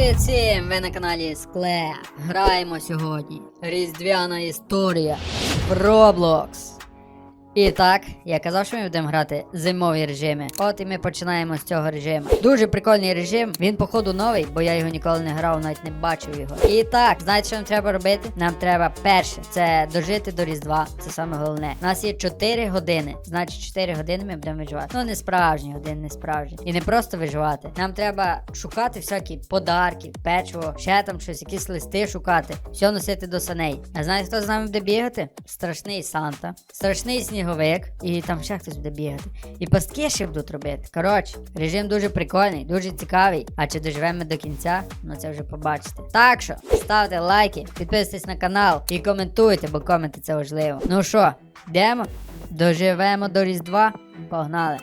Привіт всім! Ви на каналі Склеп. Граємо сьогодні. Різдвяна історія Роблокс. І так, я казав, що ми будемо грати зимові режими. От і ми починаємо з цього режиму. Дуже прикольний режим. Він, походу, новий, бо я його ніколи не грав, навіть не бачив його. І так, знаєте, що нам треба робити? Нам треба перше це дожити до Різдва. Це саме головне. У нас є 4 години. Значить, 4 години ми будемо виживати. Ну, не справжні години, не справжні. І не просто виживати. Нам треба шукати всякі подарки, печиво, ще там щось, якісь листи шукати. Все носити до саней. А знаєте, хто з нами буде бігати? Страшний Санта, страшний сніговик, і там ще хтось буде бігати. І пастки ще будуть робити. Коротше, режим дуже прикольний, дуже цікавий. А чи доживемо до кінця? Ну це вже побачите. Так що ставте лайки, підписуйтесь на канал і коментуйте, бо коменти це важливо. Ну що, йдемо? Доживемо до Різдва? Погнали!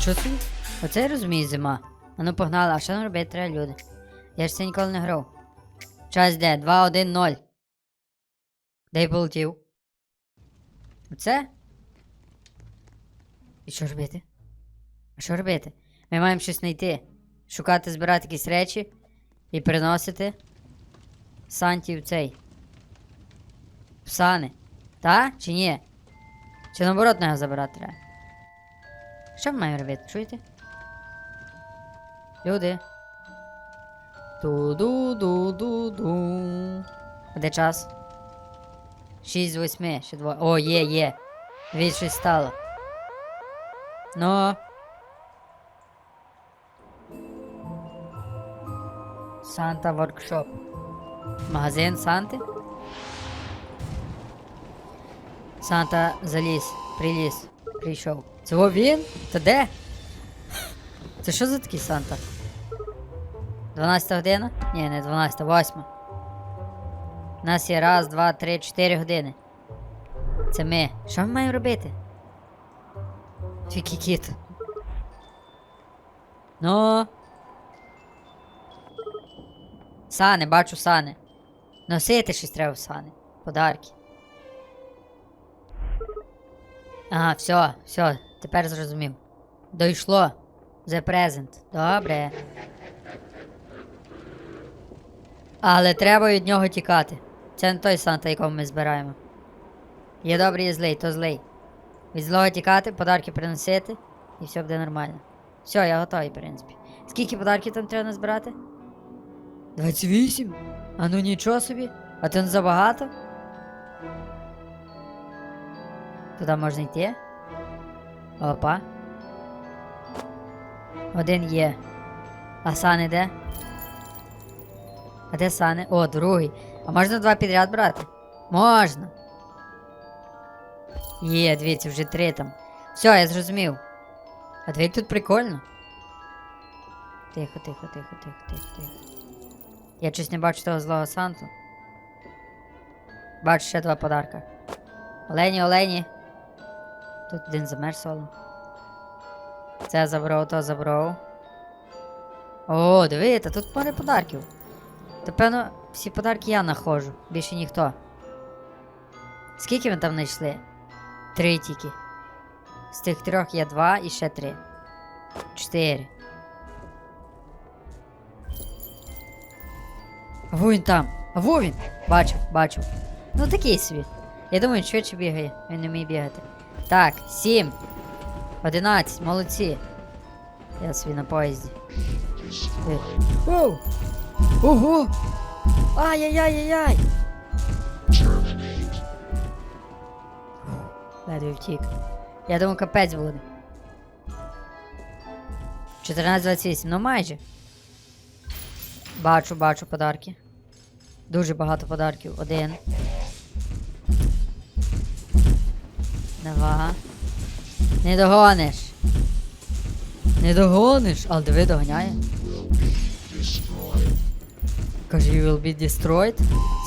Нічого собі. Оце я розумію зима. А ну погнали, а що нам робити треба люди? Я ж це ніколи не грав. Час йде, 2, 1, 0. Де полетів? Оце? І що робити? А що робити? Ми маємо щось знайти. Шукати, збирати якісь речі і приносити Санті в цей. В сани. Та? Чи ні? Чи наоборот на його забирати треба? Що ми маємо робити? Чуєте? Люди. Ту-ду-ду-ду-ду. А де час? 6 з 8, ще 2. О, є, є. Від щось стало. Ну. Санта Воркшоп. Магазин Санти? Санта заліз, приліз, прийшов. Це він? Та де? Це що за такий Санта? 12 година? Ні, не 12, 8. У нас є раз, два, три, чотири години. Це ми. Що ми маємо робити? Тільки кіт. Ну. Сани, бачу сани. Носити щось треба в сани. Подарки. Ага, все, все, тепер зрозумів. Дійшло. The present. Добре. Але треба від нього тікати. Це не той Санта, якого ми збираємо. Є добрий, є злий, то злий. Від злого тікати, подарки приносити, і все буде нормально. Все, я готовий, в принципі. Скільки подарків там треба назбирати? 28? А ну нічого собі. А то не забагато? Туди можна йти. Опа. Один є. А сани де? А де сани? О, другий. А можна два підряд брати? Можна. Є, дивіться, вже три там. Все, я зрозумів. А дві тут прикольно. Тихо, тихо, тихо, тихо, тихо, тихо. Я щось не бачу того злого Санту. Бачу ще два подарка. Олені, олені. Тут один замер соло. Це забрав, то забрав. О, диви, та тут пари подарків. Та певно, всі подарки я знаходжу, більше ніхто. Скільки ми там знайшли? Три тільки. З тих трьох є два і ще три. Чотири. А во він там. А він. Бачив, бачив. Ну такий собі. Я думаю, він швидше бігає. Він не вміє бігати. Так, сім. Одинадцять, молодці. Я собі на поїзді. Оу! Ого! Ай-яй-яй-яй-яй! Ледве втік. Я думав, капець буде. 14.28, ну майже. Бачу, бачу подарки. Дуже багато подарків. Один. Два. Не догониш. Не догониш, але диви доганяє. Каже, you will be destroyed.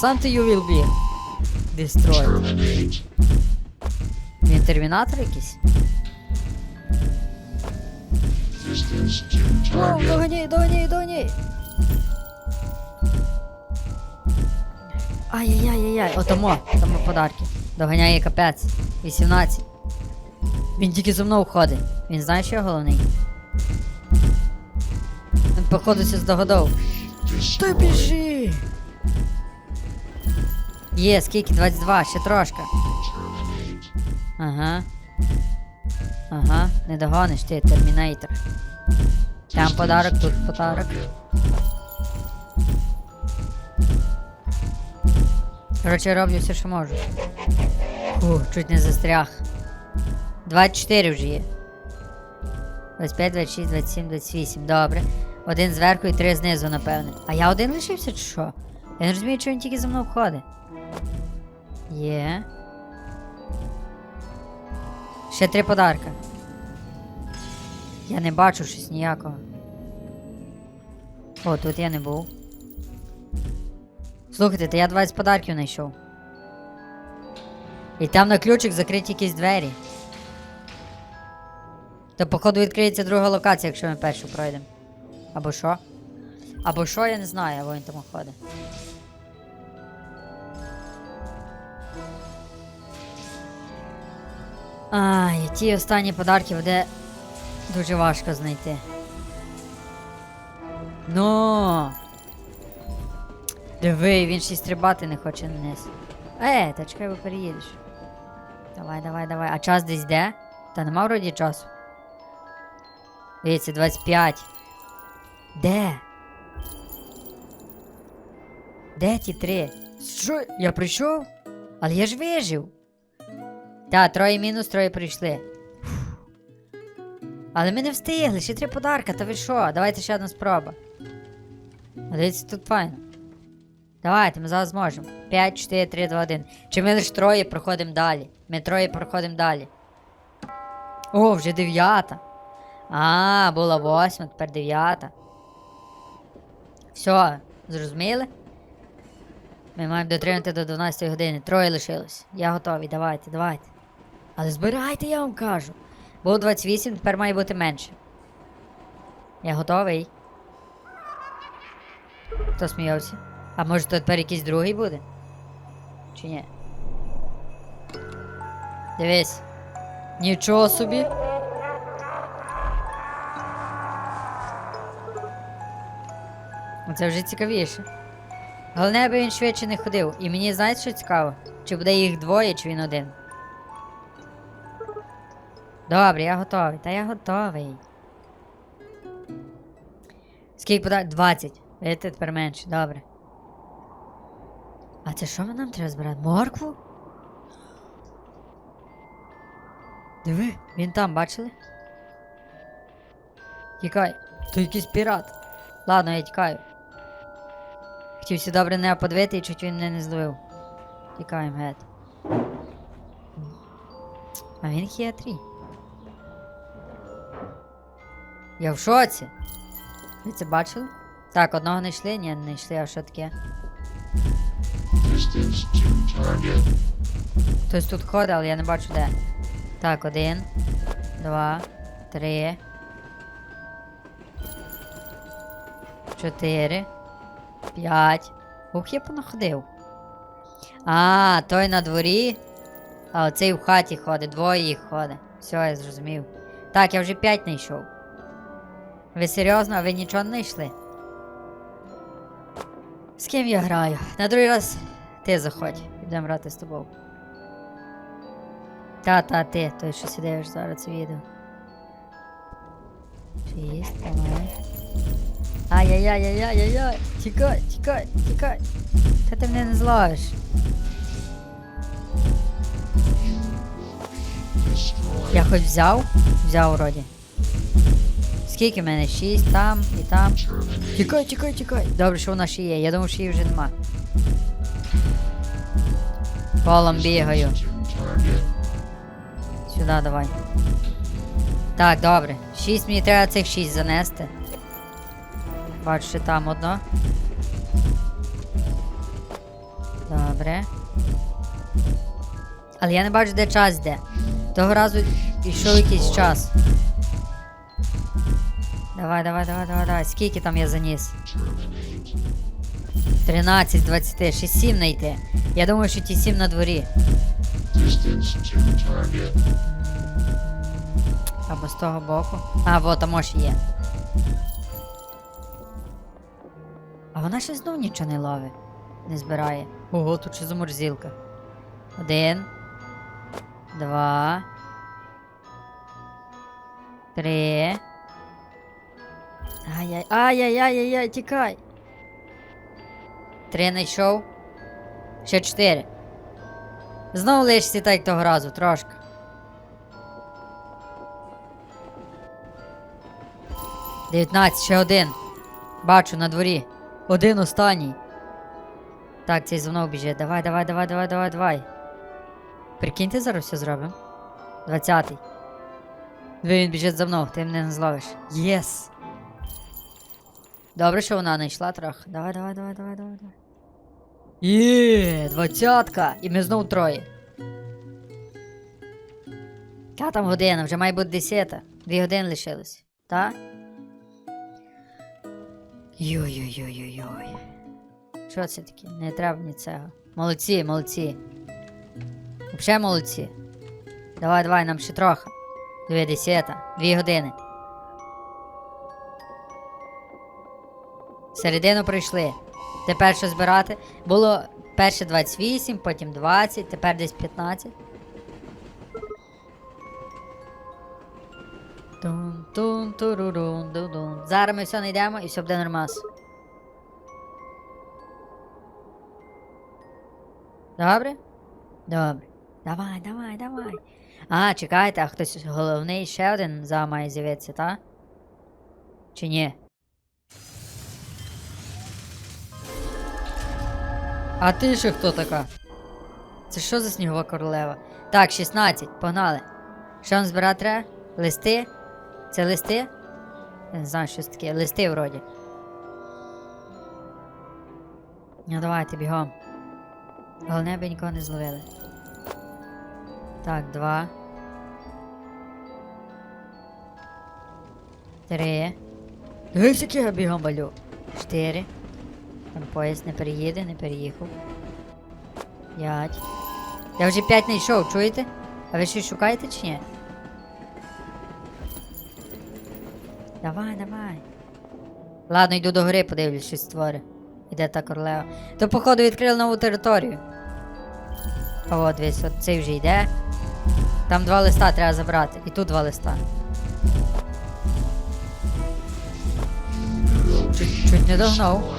Сам you will be destroyed. Він термінатор якийсь? Воу, доганяй, доганяй, доганяй. Ай-яй-яй-яй, отомо, тому подарки. Доганяє капець. 18. Він тільки зо мною ходить. Він знає, що я головний. Він походу це здогадав. Та біжи! Є, скільки? 22, ще трошки. Ага. Ага, не догониш ти, термінейтор. Там подарок, тут подарок. Короче, роблю все, що можу. Фух, чуть не застряг. 24 вже є. 25, 26, 27, 28. Добре. Один зверху і три знизу, напевне. А я один лишився чи що? Я не розумію, чого він тільки за мною входить. Є. Ще три подарка. Я не бачу щось ніякого. О, тут я не був. Слухайте, то я 20 подарків знайшов. І там на ключик закриті якісь двері. То, походу, відкриється друга локація, якщо ми першу пройдемо. Або що? Або що, я не знаю, або він там ходить. Ай, ті останні подарки буде дуже важко знайти. Ну. Диви, він ще стрибати не хоче вниз. Е, та чекай, бо переїдеш. Давай, давай, давай. А час десь де? Та нема вроді часу. Дивіться, 25. Де? Де ті три? Що? Я прийшов? Але я ж вижив. Та, троє мінус, троє прийшли. Фух. Але ми не встигли, ще три подарка, та ви що? Давайте ще одна спроба. Дивіться, тут файно. Давайте, ми зараз зможемо. 5, 4, 3, 2, 1. Чи ми лише троє проходимо далі? Ми троє проходимо далі. О, вже дев'ята. А, була восьма, тепер дев'ята. Все, зрозуміли? Ми маємо дотримати до 12 години. Троє лишилось. Я готовий, давайте, давайте. Але збирайте, я вам кажу. Було 28, тепер має бути менше. Я готовий. Хто сміявся? А може то тепер якийсь другий буде? Чи ні? Дивись. Нічого собі. Це вже цікавіше. Головне, аби він швидше не ходив. І мені знаєте, що цікаво? Чи буде їх двоє, чи він один. Добре, я готовий. Та я готовий. Скільки подай? 20. Видите, тепер менше, добре. А це що нам треба збирати? Моркву? Диви, він там, бачили? Тікай, то якийсь пірат. Ладно, я тікаю. Хотівся добре не подивити і чуть він мене не зловив. Тікаємо геть. А він хитрий. Я в шоці. Ви це бачили? Так, одного не йшли, ні, не йшли, а що таке? Distance to. Хтось тут ходить, але я не бачу де. Так, один, два, три. Чотири. П'ять. Ух, я понаходив. А, той на дворі. А оцей в хаті ходить, двоє їх ходить. Все, я зрозумів. Так, я вже п'ять знайшов. Ви серйозно, а ви нічого не знайшли? З ким я граю? На другий раз ти заходь, підемо грати з тобою. Та, та, ти, той, що сидиш зараз це відео. Шість, давай. Ай-яй-яй-яй-яй-яй! Тікай, тікай, тікай! Та ти мене не зловиш. Я хоч взяв? Взяв вроді. Скільки в мене? Шість, там і там. Тікай, тікай, тікай. Добре, що вона ще є. Я думав, що її вже нема. Полом бігаю. Сюди давай. Так, добре. Шість мені треба цих шість занести. Бачу, що там одно. Добре. Але я не бачу, де час де. Того разу йшов якийсь час. Давай, давай, давай, давай, давай. Скільки там я заніс? 13 з 20, ще 7 знайти. Я думаю, що ті 7 на дворі. Або з того боку. А, вот, там може є. А вона ще знов нічого не ловить. Не збирає. Ого, тут ще заморзілка. Один. Два. Три. Ай-яй. Ай-яй-яй-яй, тікай. Три знайшов. Ще чотири. Знову лишся так того разу, трошки. Дев'ятнадцять, ще один. Бачу на дворі. Один останній. Так, цей знову біжить. Давай, давай, давай, давай, давай, давай. Прикиньте, зараз все зробимо. Двадцятий. Диви, він біжить за мною, ти мене не зловиш. Єс! Добре, що вона не йшла трохи. Давай, давай, давай, давай, давай, давай. Є, двадцятка! І ми знову троє. Яка там година? Вже має бути десята. Дві години лишилось. Так? Йой-йой-йой-йой-йой. Що це таке? Не треба мені цього. Молодці, молодці. Взагалі молодці. Давай, давай, нам ще трохи. Дві десята. Дві години. Середину прийшли. Тепер що збирати? Було перше 28, потім 20, тепер десь 15. Тун тун турурун ду дун Зараз ми все знайдемо і все буде нормас. Добре? Добре. Давай, давай, давай. А, чекайте, а хтось головний ще один за має з'явитися, та? Чи ні? А ти ще хто така? Це що за снігова королева? Так, 16, погнали. Що нам збирати треба? Листи? Це листи? Я не знаю, що це таке. Листи вроді. Ну давайте бігом. Головне, аби нікого не зловили. Так, два. Три. Який я бігом балю. Чотири. Там поїзд не переїде, не переїхав. П'ять. Я вже п'ять не йшов, чуєте? А ви щось шукаєте чи ні? Давай, давай. Ладно, йду до гори, подивлюсь, щось створи. Іде та королева. То, походу, відкрили нову територію. От дивись, от цей вже йде. Там два листа треба забрати. І тут два листа. Чуть, чуть не догнав.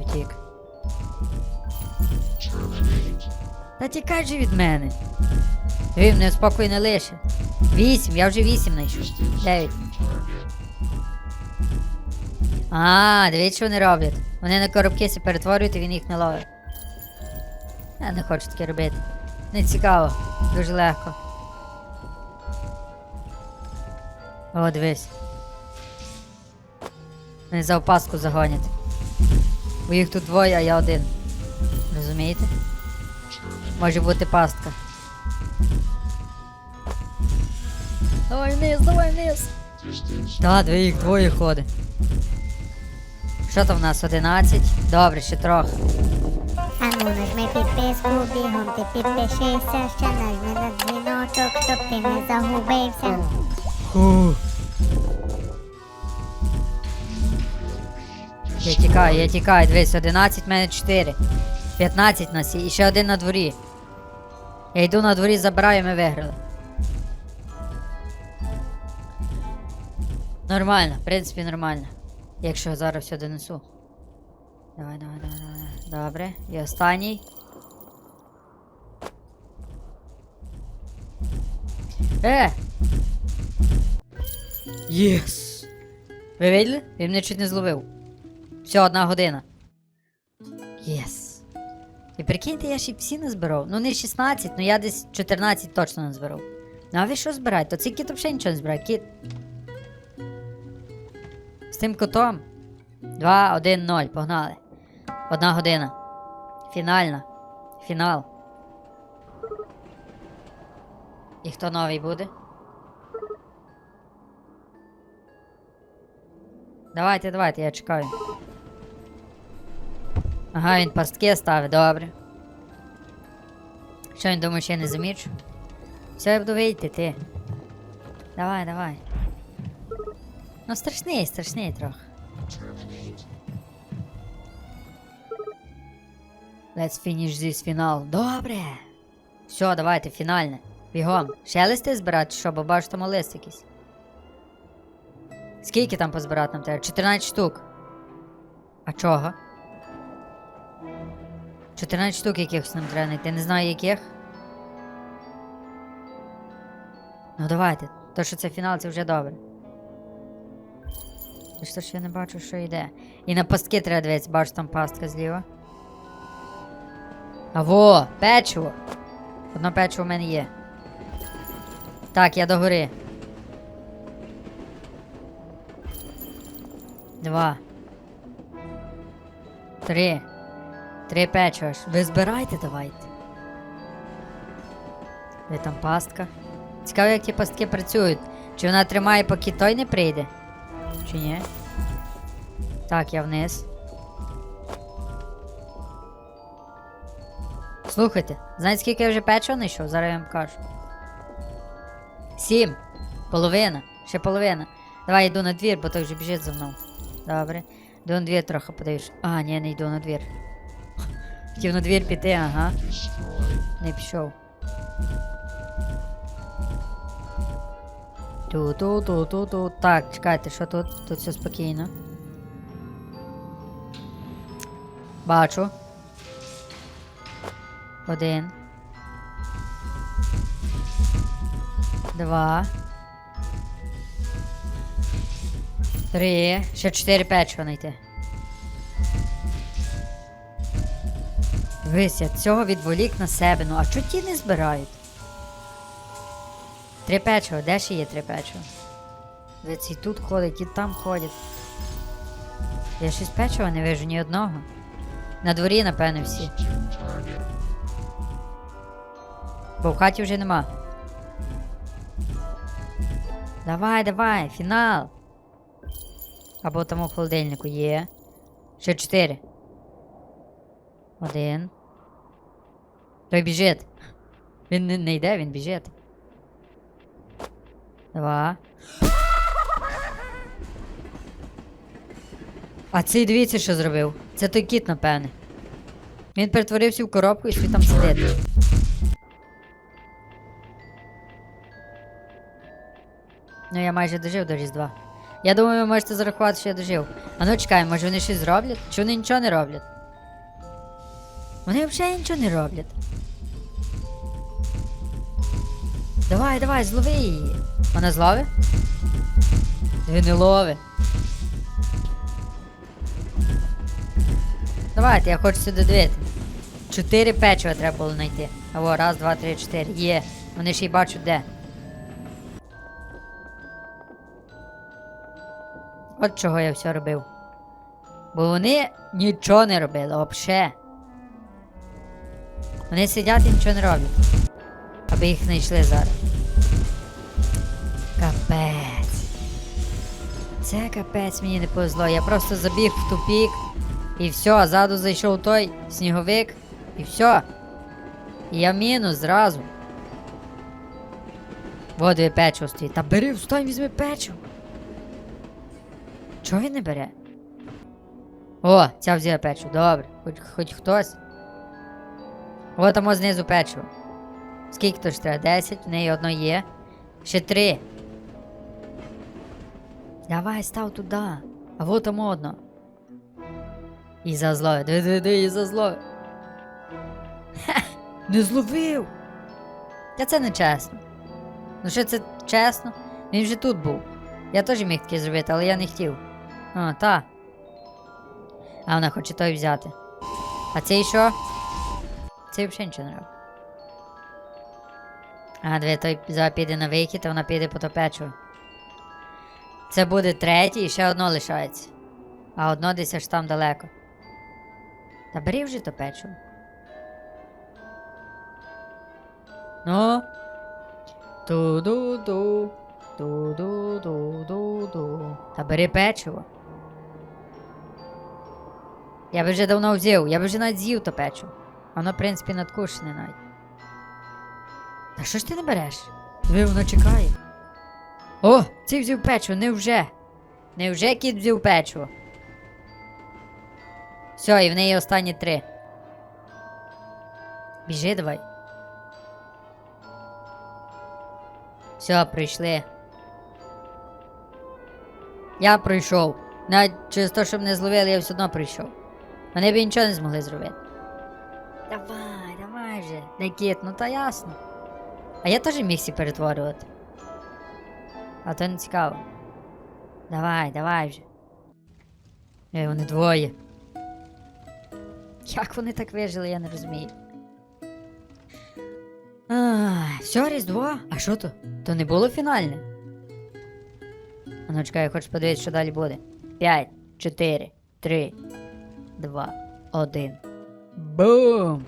Втік. Та тікай же від мене. Він мене спокій не лише. Вісім, я вже вісім знайшов. Дев'ять. А, дивіться, що вони роблять. Вони на коробки се перетворюють і він їх не ловить. Я не хочу таке робити. Не цікаво, дуже легко. О, дивись. Вони за опаску загонять. Бо їх тут двоє, а я один. Розумієте? Може бути пастка. Давай вниз, давай вниз. Та, дві їх двоє ходить. Що там в нас 11? Добре, ще трохи. А ну нажми підписку, бігом ти підпишися, ще нажми на дзвіночок, щоб ти не загубився. Фу. Тікаю, я тікаю, дивись, 11, в мене 4. 15 нас і ще один на дворі. Я йду на дворі, забираю, ми виграли. Нормально, в принципі, нормально. Якщо я зараз все донесу. Давай, давай, давай, давай. Добре. І останній. Е! Єс! Ви виділи? Він мене чуть не зловив. Все, одна година. Єс. І прикиньте, я ще всі не збирав. Ну не 16, ну я десь 14 точно не збирав. Ну а ви що збираєте? То цей кіт взагалі нічого не збирає. Кіт. З тим котом. 2, 1, 0. Погнали. Одна година. Фінальна. Фінал. І хто новий буде? Давайте, давайте, я чекаю. Ага, він пастки ставить, добре. Що він думає, що я не замічу? Все, я буду вийти, ти. Давай, давай. Ну страшний, страшний трохи. Let's finish this фінал. Добре. Все, давайте, фінальне. Бігом. Ще листи збирати, що, бо бачу там лист якийсь. Скільки там позбирати нам треба? 14 штук. А чого? 14 штук якихось нам треба знайти. Не знаю яких. Ну давайте. То, що це фінал, це вже добре. Що ж я не бачу, що йде. І на пастки треба дивитися, бачу там пастка зліва. А во, печиво. Одно печиво в мене є. Так, я до гори. Два. Три. Три ж. Ви збирайте давайте. Де там пастка? Цікаво, як ті пастки працюють. Чи вона тримає, поки той не прийде? Чи ні? Так, я вниз. Слухайте, знаєте, скільки я вже печива знайшов? Зараз я вам кажу. Сім. Половина. Ще половина. Давай йду на двір, бо той вже біжить за мною. Добре. Йду на двір трохи подивиш. А, ні, не йду на двір. Хотів на двір піти, ага. Не пішов. Ту-ту-ту-ту-ту. Так, чекайте, що тут? Тут все спокійно. Бачу. Один. Два. Три. Ще чотири печива знайти. Дивись, я цього відволік на себе. Ну а чого ті не збирають? Три де ще є три печива? Дивіться, і тут ходить, і там ходять. Я щось печива не вижу ні одного. На дворі, напевно, всі. Бо в хаті вже нема. Давай, давай, фінал. Або там у холодильнику є. Ще чотири. Один. Той біжить. Він не, йде, він біжить. Два. А цей дивіться, що зробив. Це той кіт, напевне. Він перетворився в коробку і собі там сидить. Ну я майже дожив до Різдва. Я думаю, ви можете зарахувати, що я дожив. А ну чекай, може вони щось зроблять? Чи вони нічого не роблять? Вони взагалі нічого не роблять. Давай, давай, злови її. Вона злови? Він не лови. Давайте, я хочу сюди дивити. Чотири печива треба було знайти. Або раз, два, три, чотири. Є. Вони ще й бачать де. От чого я все робив. Бо вони нічого не робили, взагалі. Вони сидять і нічого не роблять. Аби їх знайшли зараз. Капець. Це капець мені не повезло. Я просто забіг в тупік. І все, ззаду зайшов той сніговик. І все. І я мінус зразу. Вот дві печиво стоїть. Та бери, встань, візьми печиво. Чого він не бере? О, ця взяла печиво, добре. Хоч, хоч хтось. О, там знизу печиво. Скільки то ж треба? 10, в неї одно є. Ще три. Давай, став туди. А вот там одно. І зазловив. Диви, диви, диви, і зазловив. Ха, не зловив. Та це не чесно. Ну що це чесно? Він вже тут був. Я теж міг таке зробити, але я не хотів. А, та. А вона хоче той взяти. А цей що? Цей взагалі нічого не робить. А, диви, той піде на вихід, а вона піде по то печиво. Це буде третій і ще одно лишається. А одно десь аж там далеко. Та бери вже то печиво. Ну. Ту-ду-ду. Ту-ду-ду-ду-ду. Та бери печиво. Я би вже давно взяв, я би вже навіть з'їв то печу. Воно, в принципі, надкушене навіть. Та що ж ти не береш? Диви, воно чекає. О, цей взяв печиво, невже? Невже кіт взяв печиво? Все, і в неї останні три. Біжи давай. Все, прийшли. Я прийшов. Навіть через те, щоб не зловили, я все одно прийшов. Вони б нічого не змогли зробити. Давай, давай же. Никіт, ну та ясно. А я теж міг сі перетворювати. А то не цікаво. Давай, давай вже. Е, вони двоє. Як вони так вижили, я не розумію. Ай, все, Різдво? А що то? То не було фінальне? А ну чекай, я хочу подивитися, що далі буде. 5, 4, 3, 2, 1. Бум!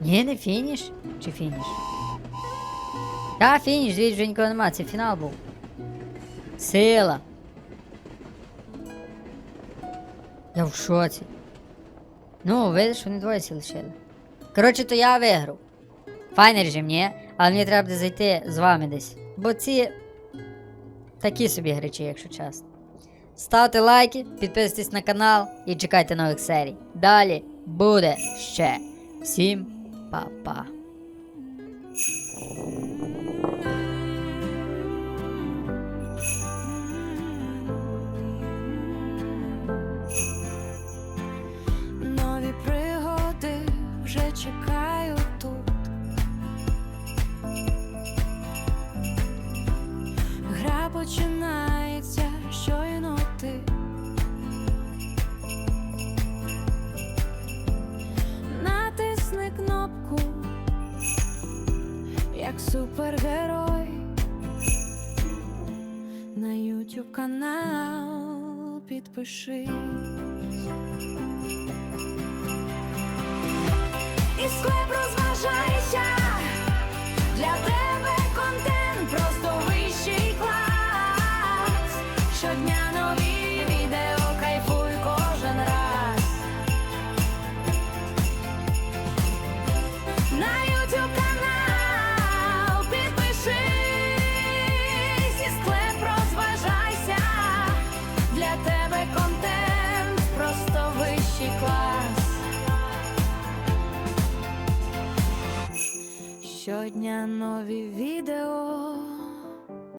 Ні, не фініш? Чи фініш? Та, фініш, дивіться, вже нікого нема, це фінал був. Сила. Я в шоці. Ну, видиш, вони двоє сі лишили. Коротше, то я виграв. Файний режим, ні? Але мені треба буде зайти з вами десь. Бо ці такі собі гречі, якщо чесно. Ставте лайки, підписуйтесь на канал і чекайте нових серій. Далі буде ще. Всім па-па. Супергерой. На YouTube канал підпишись. І склеп розважайся, для тебе Щодня нові відео,